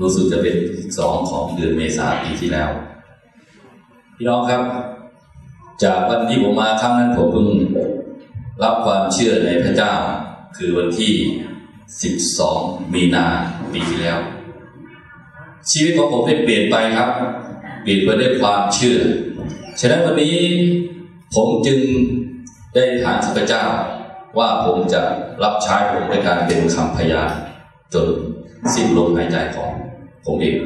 รู้สึกจะเป็นสองของเดือนเมษาปีที่แล้ว พี่น้องครับ จากวันที่ผมมาครั้งนั้นผมเพิ่งรับความเชื่อในพระเจ้า คือวันที่ 12 มีนาปีที่แล้ว ชีวิตของผมได้เปลี่ยนไปครับ เปลี่ยนไปด้วยความเชื่อ ฉะนั้นวันนี้ผมจึงได้ถามพระเจ้าว่าผมจะรับใช้ผมในการเป็นคำพยานจน สิ้นลมหายใจของผมเอง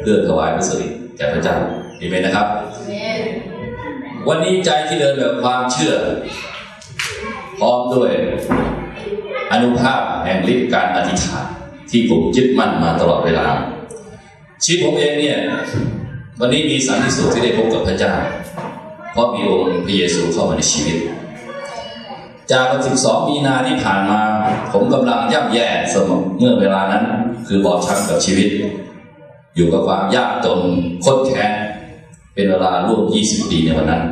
เพื่อถวายพระสิริแก่พระเจ้าเห็นไหมนะครับ วันนี้ใจที่เดินแบบความเชื่อ พร้อมด้วยอนุภาพแห่งฤทธิ์การอธิษฐานที่ผมยึดมั่นมาตลอดเวลา ชีวิตผมเองเนี่ย วันนี้มีสันติสุขที่ได้พบกับพระเจ้า เพราะมีองค์พระเยซูเข้ามาในชีวิต จากวัน12มีนาที่ผ่านมา ผมกำลังย่ำแย่เสมอเมื่อเวลานั้น คือบอบช้ำกับชีวิต อยู่กับความยากจนคดแค้นเป็นเวลาร่วม 20 ปีในวันนั้น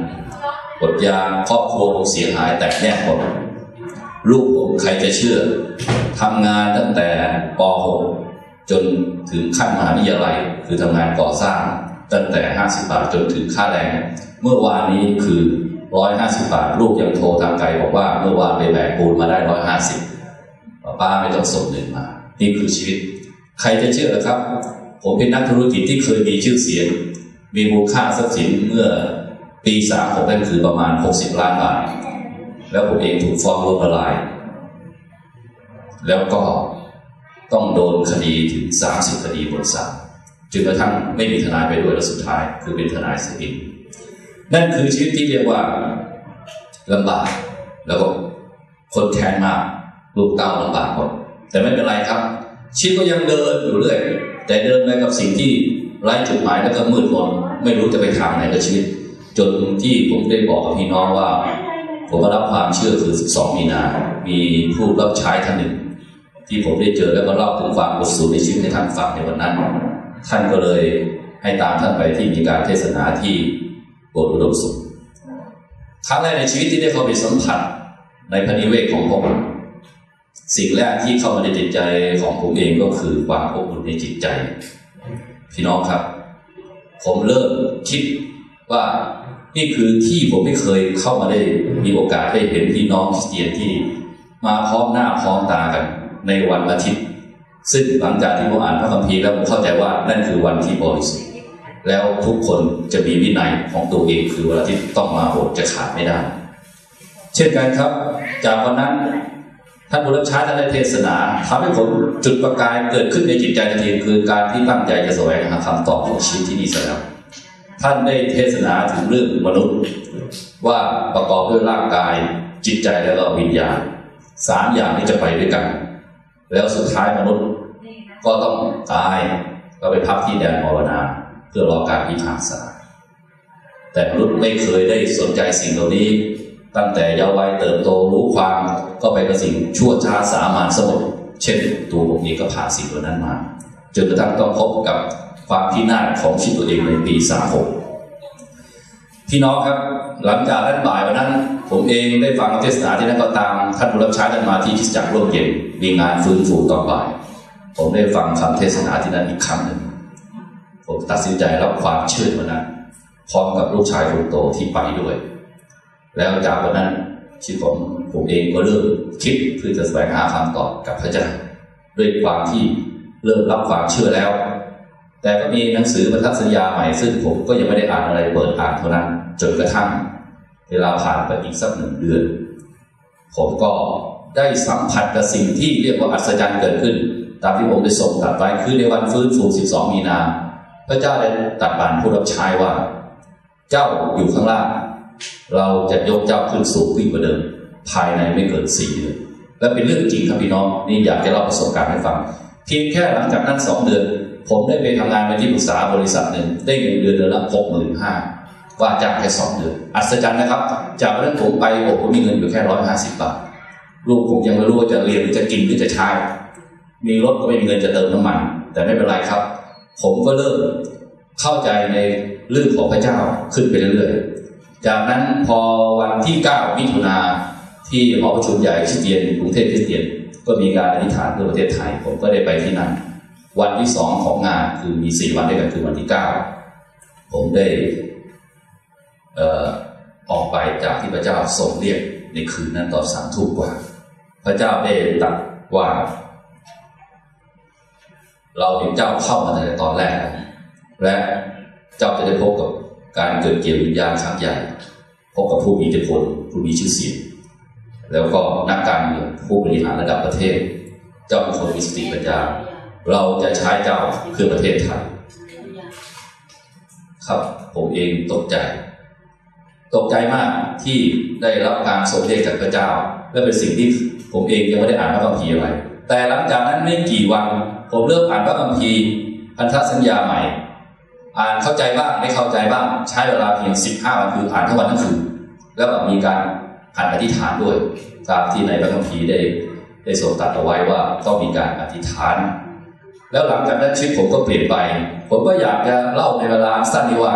อดยาครอบครัวผมเสียหายแตกแยกหมดลูกผมใครจะเชื่อทำงานตั้งแต่ป .6 จนถึงขั้นมหาวิทยาลัย คือทำงานก่อสร้าง ตั้งแต่ 50 บาทจนถึงค่าแรง เมื่อวานนี้คือ 150บาท ลูกยังโทรทางไกลบอกว่าเมื่อวานไปแบกปูนมาได้150ป้าไม่ต้องส่งเงินมา นี่คือชีวิต ใครจะเชื่อครับ ผมเป็นนักธุรกิจที่เคยมีชื่อเสียง มีมูลค่าทรัพย์สินเมื่อปีสามผมได้คือประมาณ60ล้านบาท แล้วผมเองถูกฟ้องล้มละลาย แล้วก็ต้องโดนคดีถึง30คดีบนศาลจนกระทั่งไม่มีทนายไปด้วยแล้วสุดท้าย คือเป็นทนายเสียเอง นั่นคือชีวิตที่เรียกว่าลำบาก แล้วก็คนแค้นมากลูกเต้าลำบากหมดแต่ไม่เป็นไรครับ ชีวิตก็ยังเดินอยู่เรื่อย แต่เดินไปกับสิ่งที่ไร้จุดหมายแล้วก็มืดมนไม่รู้จะไปทางไหนกับชีวิต จนที่ผมได้บอกกับพี่น้องว่า ผมรับความเชื่อคือ 12 มีนา มีผู้รับใช้ท่านหนึ่ง ที่ผมได้เจอแล้วก็เล่าถึงความอดสูในชีวิตให้ท่านฟังในวันนั้น ท่านก็เลยให้ตามท่านไปที่มีการเทศนาที่ โบสถ์อุดมสุขครั้งแรกในชีวิตที่ได้เข้าไปสัมผัสในพระนิเวศของผมสิ่งแรกที่เข้ามาในจิตใจของผมเองก็คือความอบอุ่นในจิตใจ พี่น้องครับ ผมเริ่มคิดว่านี่คือที่ผมไม่เคยเข้ามาได้มีโอกาสได้เห็นพี่น้องคริสเตียนที่มาพร้อมหน้าพร้อมตากันในวันอาทิตย์ ซึ่งหลังจากที่ผมอ่านพระคัมภีร์แล้วผมเข้าใจว่านั่นคือวันที่บริสุทธิ์ แล้วทุกคนจะมีวินัยของตัวเองคือวันอาทิตย์ต้องมาโบสถ์จะขาดไม่ได้ เช่นกันครับ จากวันนั้นท่านผู้รับใช้ท่านได้เทศนาทำให้ผมจุดประกายเกิดขึ้นในจิตใจทันทีคือการที่ตั้งใจจะแสวงหาคำตอบของชีวิตที่นี่สแล้วท่านได้เทศนาถึงเรื่องมนุษย์ ว่าประกอบด้วยร่างกายจิตใจแล้วก็วิญญาณสามอย่างนี้จะไปด้วยกัน แล้วสุดท้ายมนุษย์ก็ต้องตายก็ไปพักที่แดนมรณะ เพื่อรอการพิพากษา แต่มนุษย์ไม่เคยได้สนใจสิ่งเหล่านี้ ตั้งแต่เยาว์วัยเติบโตรู้ความก็ไปกับสิ่งชั่วช้าสามัญสมดเช่นตัวผมเองก็ผ่านสิ่งเหล่านั้นมาจนกระทั่งต้องพบกับความพินาศของชีวิตตัวเองในปีสามหกพี่น้องครับหลังจากนั้นบ่ายวันนั้น ผมเองได้ฟังเทศนาที่นั่นก็ตามท่านผู้รับใช้ท่านมาที่คิสจักรร่วมเย็นมีงานฟื้นฟูตอนบ่าย ผมได้ฟังคำเทศนาที่นั่นอีกครั้งหนึ่ง ผมตัดสินใจรับความเชื่อวันนั้น พร้อมกับลูกชายคนโตที่ไปด้วย แล้วจากวันนั้นชีวิตของผมเองก็เริ่มคิดเพื่อจะแสวงหาคำตอบกับพระเจ้าด้วยความที่เริ่มรับความเชื่อแล้ว แต่ก็มีหนังสือบรรทัดสัญญาใหม่ ซึ่งผมก็ยังไม่ได้อ่านอะไรเปิดอ่านเท่านั้น จนกระทั่ง เวลาผ่านไปอีกสักหนึ่งเดือน ผมก็ได้สัมผัสกับสิ่งที่เรียกว่าอัศจรรย์เกิดขึ้น ตามที่ผมได้ส่งตัดไว้คือในวันฟื้นฟู 12 มีนา พระเจ้าได้ตัดบานผู้รับใช้ว่า เจ้าอยู่ข้างล่าง เราจะยกเจ้าขึ้นสูงขึ้นกว่าเดิม ภายในไม่เกินสี่เดือนและเป็นเรื่องจริงครับพี่น้องนี่อยากจะเล่าประสบการณ์ให้ฟังเพียงแค่หลังจากนั้นสองเดือน ผมได้ไปทำงานไปที่ปรึกษาบริษัทหนึ่งได้เงินเดือนเดือนละหกหมื่นห้าว่าจ้างแค่สองเดือนอัศจรรย์นะครับ จากนั้นผมไปโอ้ผมมีเงินอยู่แค่ร้อยห้าสิบบาทลูกผมยังไม่รู้ว่าจะเรียนหรือจะกินหรือจะใช้มีรถก็ไม่มีเงินจะเติมน้ำมัน แต่ไม่เป็นไรครับ ผมก็เริ่มเข้าใจในเรื่องของพระเจ้าขึ้นไปเรื่อยๆ จากนั้นพอวันที่เก้ามิถุนาที่หอประชุมใหญ่คริสเตียนกรุงเทพคริสเตียน ก็มีการอธิษฐานเพื่อประเทศไทย ผมก็ได้ไปที่นั่น วันที่สองของงานคือมีสี่วันด้วยกันคือวันที่เก้าผมได้ออกไปจากที่พระเจ้าส่งเรียกในคืนนั้นตอนสามทุ่มกว่า พระเจ้าได้ตรัสว่า เราเห็นเจ้าเข้ามาตั้งแต่ตอนแรก และเจ้าจะได้พบกับการเกิดเกี่ยววิญญาณครั้งใหญ่ พบกับผู้มีอิทธิพลผู้มีชื่อเสียงแล้วก็นักการเมืองผู้บริหารระดับประเทศ เจ้าเป็นคนมีสติปัญญา เราจะใช้เจ้าเพื่อประเทศไทยครับผมเองตกใจ ตกใจมากที่ได้รับการส่งเรียกจากพระเจ้า และเป็นสิ่งที่ผมเองยังไม่ได้อ่านพระคัมภีร์อะไรแต่หลังจากนั้นไม่กี่วัน ผมเริ่มอ่านพระคัมภีร์พันธสัญญาใหม่ อ่านเข้าใจบ้างไม่เข้าใจบ้างใช้เวลาเพียง 15วันคืออ่านทั้งวันทั้งคืนแล้วก็มีการอ่านอธิษฐานด้วย ตามที่ในพระคัมภีร์ได้ได้ทรงตัดเอาไว้ว่าต้องมีการอธิษฐาน แล้วหลังจากนั้นชีวิตผมก็เปลี่ยนไป ผมก็อยากจะเล่าในเวลาสั้นนี้ว่า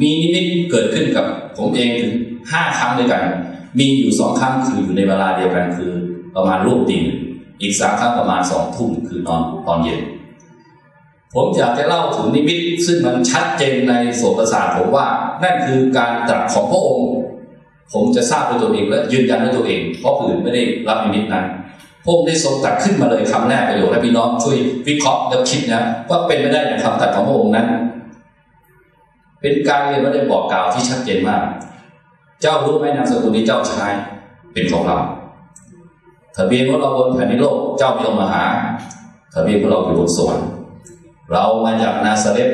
มีนิมิตเกิดขึ้นกับผมเองถึงห้าครั้งด้วยกัน มีอยู่สองครั้งคืออยู่ในเวลาเดียวกันคือประมาณรูปดิน อีกสามครั้งประมาณสองทุ่มคือนอนตอนเย็น ผมอยากจะเล่าถึงนิมิต ซึ่งมันชัดเจนในโสตประสาทผมว่านั่นคือการตรัสของพระองค์ ผมจะทราบด้วยตัวเองและยืนยันด้วยตัวเอง เพราะอื่นไม่ได้รับนิมิตนั้นพระองค์ได้ทรงตัดขึ้นมาเลยคำแรกประโยคให้พี่น้องช่วยวิเคราะห์และคิดนะว่าเป็นไม่ได้อย่างคำตัดของพระองค์นั้น เป็นการเรียนไม่ได้บอกกล่าวที่ชัดเจนมาก เจ้ารู้ไหมนามสกุลนี้เจ้าชายเป็นของเรา ทะเบียนของเราบนแผ่นดินโลกเจ้าไม่ต้องมาหาทะเบียนของเราอยู่บนสวรรค์เรามาจากนาซาเรต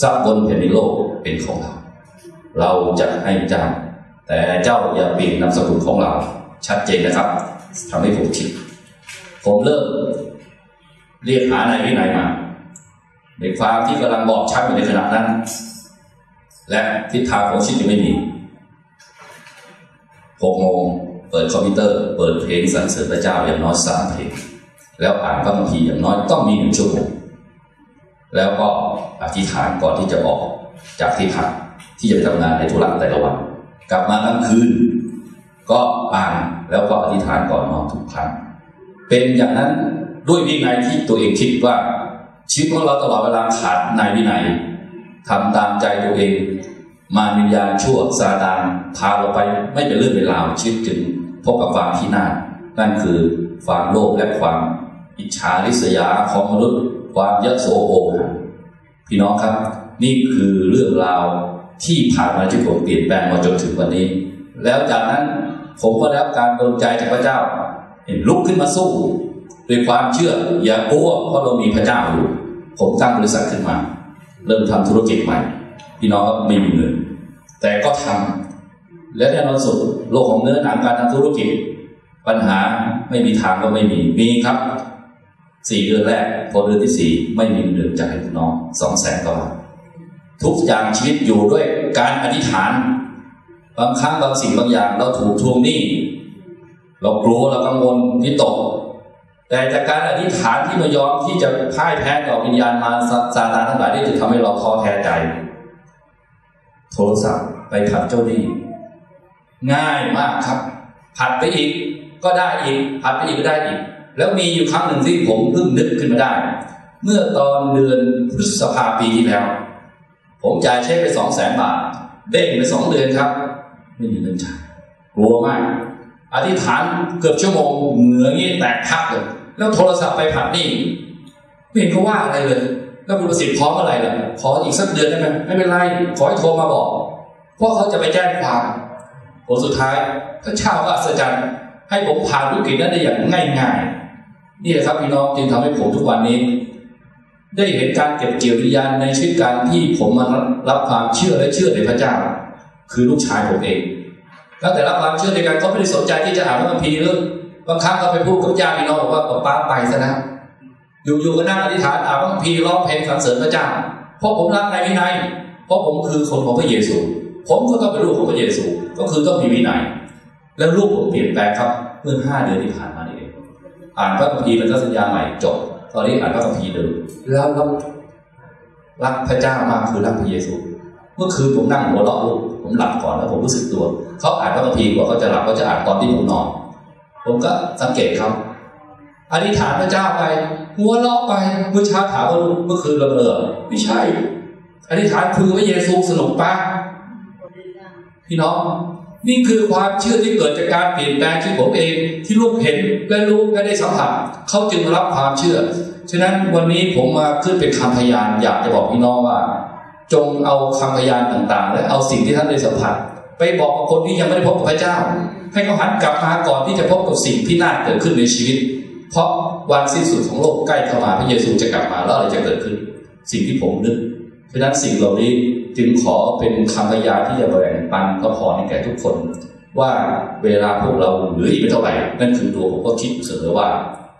ทรัพย์บนแผ่นดินโลกเป็นของเรา เราจะให้เจ้า แต่เจ้าอย่าเปลี่ยนนามสกุลของเรา ชัดเจนนะครับทำให้ผมคิดผมเริ่มเรียกหานายวินัยมาในความที่กำลังบอกชัดอยู่ในขณะนั้น และทิศทางของชีวิตยังไม่มีหกโมง ปิดคอมพิวเตอร์ เปิดเพลงสรรเสริญพระเจ้าอย่างน้อยสามเพลง แล้วอ่านพระคัมภีร์อย่างน้อยต้องมีหนึ่งชั่วโมงแล้วก็อธิษฐานก่อนที่จะออกจากที่พักที่จะทำงานในธุระแต่ละวัน กลับมากลางคืน ก็อ่านแล้วก็อธิษฐานก่อนนอนทุกครั้ง เป็นอย่างนั้นด้วยวินัยที่ตัวเองคิดว่าชีวิตของเราตลอดเวลาขาดนายวินัยทำตามใจตัวเอง มาวิญญาณชั่วซาตานพาเราไปไม่เป็นเรื่องเป็นราวชีวิตจึง พบกับความที่น่านั่นคือความโลภและความอิจฉาริษยาของมนุษย์ ความยโสโอหังพี่น้องครับ นี่คือเรื่องราวที่ผ่านมาที่ผมเปลี่ยนแปลงมาจนถึงวันนี้ แล้วจากนั้นผมก็ได้รับการดลใจจากพระเจ้า เห็นลุกขึ้นมาสู้ด้วยความเชื่ออย่ากลัวเพราะเรามีพระเจ้าอยู่ ผมตั้งบริษัทขึ้นมา เริ่มทำธุรกิจใหม่ พี่น้องก็ไม่มีเงิน แต่ก็ทำ และแน่นอนสุดโลกของเนื้อหนังการทำธุรกิจ ปัญหาไม่มีทางก็ไม่มี มีครับสี่เดือนแรกพอเดือนที่สี่ไม่มีเงินจ่ายน้องสองแสนกว่าบาททุกอย่างชีวิตอยู่ด้วยการอธิษฐาน บางครั้งบางสิ่งบางอย่างเราถูกทวงหนี้เรากลัวเรากังวลที่ตก แต่จากการอธิษฐานที่ไม่ยอมที่จะพ่ายแพ้ต่อวิญญาณมาซาตานทั้งหลายที่จะทำให้เราท้อแท้ใจ โทรศัพท์ไปผัดเจ้าหนี้ ง่ายมากครับ ผัดไปอีกก็ได้อีก ผัดไปอีกก็ได้อีก แล้วมีอยู่ครั้งหนึ่งที่ผมเพิ่งนึกขึ้นมาได้ เมื่อตอนเดือนพฤษภาปีที่แล้ว ผมจ่ายเช็คไปสองแสนบาท เด้งไปสองเดือนครับ ไม่มีเงินจ่ายกลัวมากอธิษฐานเกือบชั่วโมงเหงื่องี้แตกพักเลย แล้วโทรศัพท์ไปผัดนี่ไม่เห็นเขาว่าอะไรเลย แล้วคุณประสิทธิ์พร้อมอะไรล่ะขออีกสักเดือนได้ไหมไม่เป็นไร ขอให้โทรมาบอก เพราะเขาจะไปแจ้งความ ผลสุดท้ายพระเจ้าก็อัศจรรย์ให้ผมผ่านวิกฤตนั้นได้อย่างง่ายๆนี่แหละครับพี่น้องจึงทำให้ผมทุกวันนี้ ได้เห็นการเก็บเกี่ยววิญญาณในชีวิตการที่ผมมารับความเชื่อและเชื่อในพระเจ้า คือลูกชายผมเองตั้งแต่รับความเชื่อในการเขาไม่ได้สนใจที่จะอ่านพระคัมภีร์เรื่อบางครั้งเขาไปพูดกับญาติพี่น้องบอกว่าป้าไปซะนะอยู่ๆก็นั่งอธิษฐานอ่านพระคัมภีร์ร้องเพลงสรรเสริญพระเจ้าเพราะผมรักในวินัยเพราะผมคือคนของพระเยซู ผมก็ต้องเป็นลูกของพระเยซู ก็คือต้องมีวินัย แล้วลูกผมเปลี่ยนแปลงครับ เมื่อห้าเดือนที่ผ่านมาเองอ่านพระคัมภีร์เป็นสัญญาใหม่จบ ตอนนี้อ่านพระคัมภีร์เดิมแล้วรักรักพระเจ้ามากคือรักพระเยซู เมื่อคืนผมนั่งหัวเราะลูกผมหลับก่อนแล้วผมรู้สึกตัว เขาอ่านพระคัมภีร์กว่าเขาจะหลับเขาจะอ่านตอนที่ผมนอน ผมก็สังเกตเขาอธิษฐานพระเจ้าไปหัวเราะไปเมื่อเช้าถามว่าเมื่อคืนเราเบลอไม่ใช่อธิษฐานคุยกับพระเยซูสนุกปะ พี่น้องนี่คือความเชื่อที่เกิดจากการเปลี่ยนแปลงที่ผมเองที่ลูกเห็นและรู้และได้สัมผัสเขาจึงรับความเชื่อ ฉะนั้นวันนี้ผมมาขึ้นเป็นคำพยานอยากจะบอกพี่น้องว่า จงเอาคำพยานต่างๆ และเอาสิ่งที่ท่านได้สัมผัส ไปบอกกับคนที่ยังไม่ได้พบกับพระเจ้า ให้เขาหันกลับมาก่อนที่จะพบกับสิ่งที่น่าเกิดขึ้นในชีวิต เพราะวันสิ้นสุดของโลกใกล้เข้ามาพระเยซูจะกลับมาแล้วอะไรจะเกิดขึ้น สิ่งที่ผมนึก ฉะนั้นสิ่งเหล่านี้จึงขอเป็นคำพยานที่จะแบ่งปันก็พอให้แก่ทุกคน ว่าเวลาพวกเราเหลืออีกไม่เท่าไหร่ นั่นคือตัวผมก็คิดเสมอว่า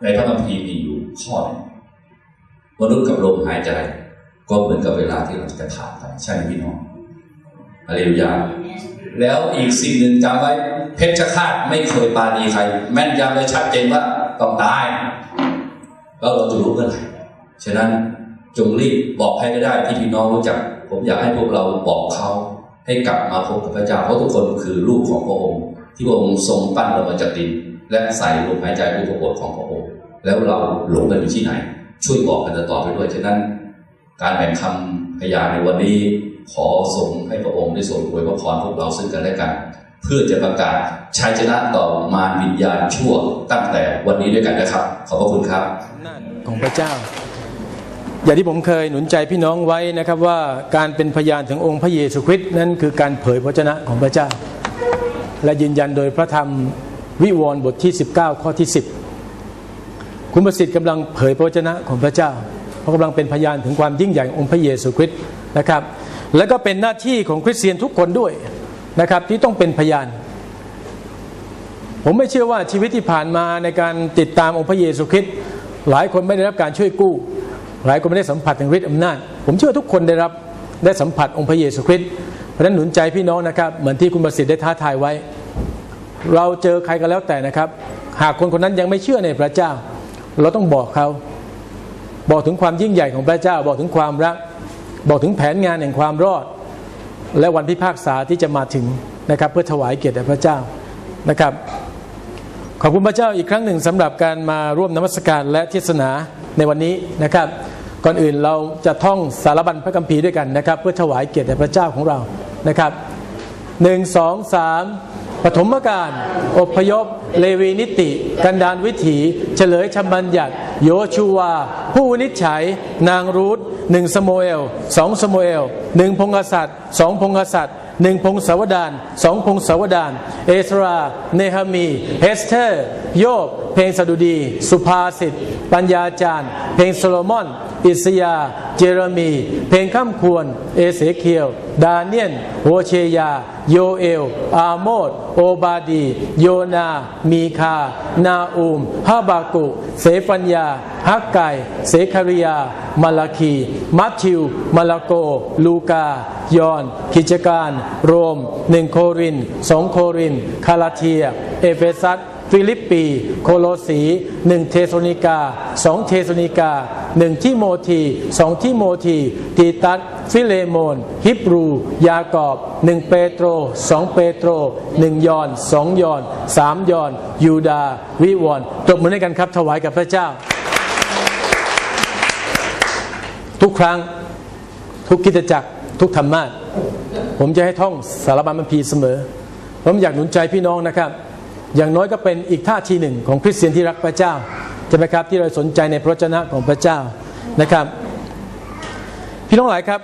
ในพระคัมภีร์มีอยู่ข้อหนึงมนุษย์กับลมหายใจ ก็เหมือนกับเวลาที่เราจะผ่านไปใช่ไหมพี่น้องอาเลลูยาแล้วอีกสิ่งหนึ่งจำไว้ เพชฌฆาตไม่เคยปาณีใคร แม่นยำเลยชัดเจนว่าต้องตายแล้วเราจะรู้เมื่อไหร่ฉะนั้น จงรีบบอกให้ก็ได้ที่พี่น้องรู้จัก ผมอยากให้พวกเราบอกเขาให้กลับมาพบกับพระเจ้าเพราะทุกคนคือลูกของพระองค์ ที่พระองค์ทรงปั้นเรามาจากดินและใส่ลมหายใจอุปโภคของพระองค์ แล้วเราหลงกันอยู่ที่ไหน ช่วยบอกกันต่อไปด้วยฉะนั้น การแบ่งคำพยานในวันนี้ ขอส่งให้พระองค์ได้ทรงอวยพระพรพวกเราซึ่งกันและกัน เพื่อจะประกาศชัยชนะต่อมารวิญญาณชั่วตั้งแต่วันนี้ด้วยกันนะครับ ขอบพระคุณครับของพระเจ้า อย่างที่ผมเคยหนุนใจพี่น้องไว้นะครับว่าการเป็นพยานถึงองค์พระเยซูคริสต์นั้นคือการเผยพระชนะของพระเจ้า และยืนยันโดยพระธรรมวิวรณ์บทที่ 19 ข้อที่ 10 คุณประสิทธิ์กำลังเผยพระวจนะของพระเจ้าเพราะกำลังเป็นพยานถึงความยิ่งใหญ่ขององค์พระเยซูคริสต์นะครับ และก็เป็นหน้าที่ของคริสเตียนทุกคนด้วยนะครับที่ต้องเป็นพยาน ผมไม่เชื่อว่าชีวิตที่ผ่านมาในการติดตามองค์พระเยซูคริสต์หลายคนไม่ได้รับการช่วยกู้ หลายคนไม่ได้สัมผัสถึงฤทธิ์อำนาจ ผมเชื่อทุกคนได้รับได้สัมผัสองค์พระเยซูคริสต์เพราะฉะนั้นหนุนใจพี่น้องนะครับ เหมือนที่คุณประสิทธิ์ได้ท้าทายไว้ เราเจอใครก็แล้วแต่นะครับ หากคนคนนั้นยังไม่เชื่อในพระเจ้า เราต้องบอกเขา บอกถึงความยิ่งใหญ่ของพระเจ้า บอกถึงความรัก บอกถึงแผนงานแห่งความรอด และวันพิพากษาที่จะมาถึงนะครับ เพื่อถวายเกียรติแด่พระเจ้านะครับ ขอบคุณพระเจ้าอีกครั้งหนึ่งสำหรับการมาร่วมนมัสการและเทศนาในวันนี้นะครับ ก่อนอื่นเราจะท่องสารบัญพระคัมภีร์ด้วยกันนะครับ เพื่อถวายเกียรติแด่พระเจ้าของเรานะครับหนึ่งสองสามปฐมกาลอพยพ เลวีนิติ กันดานวิถี เฉลยชำบัญญัติ โยชูวา ผู้วินิจฉัย นางรูธหนึ่งสมเอลสองสมเอลหนึ่งพงกษัตริย์สองพงกษัตริย์หนึ่งพงศาวดารสองพงศาวดารเอสรา เนฮามี เฮสเทอร์ โยบ เพลงสดุดี สุภาษิต ปัญญาจารย์ เพลงโซโลมอน อิสยา เจเรมี เพลงข้ามควร เอเสเคียว ดาเนียนโฮเชยา โยเอล อาโมดโอบาดี โยนา มีคา นาอูมฮาบากุ เสฟัญญา ฮักไก เสคาริยา มาลาคี มัทธิว มาลาโก ลูกา ยอน กิจการ โรม หนึ่งโครินสองโคริน คาลาเทีย เอเฟซัส ฟิลิปปี โคโลสีหนึ่งเทสโนิกาสองเทสโนิกาหนึ่งทิโมธีสองทิโมธีตีตัสฟิเลโมน ฮิบรู ยากอบหนึ่งเปโตรสองเปโตรหนึ่งยอนสองยอนสามยอน ยูดา วิวรณ์ตบมือให้กันครับถวายกับพระเจ้า ทุกครั้งทุกกิจจักรทุกธรรมาสผมจะให้ท่องสารบัญบัมพีเสมอ ผมอยากหนุนใจพี่น้องนะครับ อย่างน้อยก็เป็นอีกท่าทีหนึ่งของคริสเตียนที่รักพระเจ้าใช่ไหมครับที่เราสนใจในพระเจนะของพระเจ้านะครับ พี่น้องหลายครับ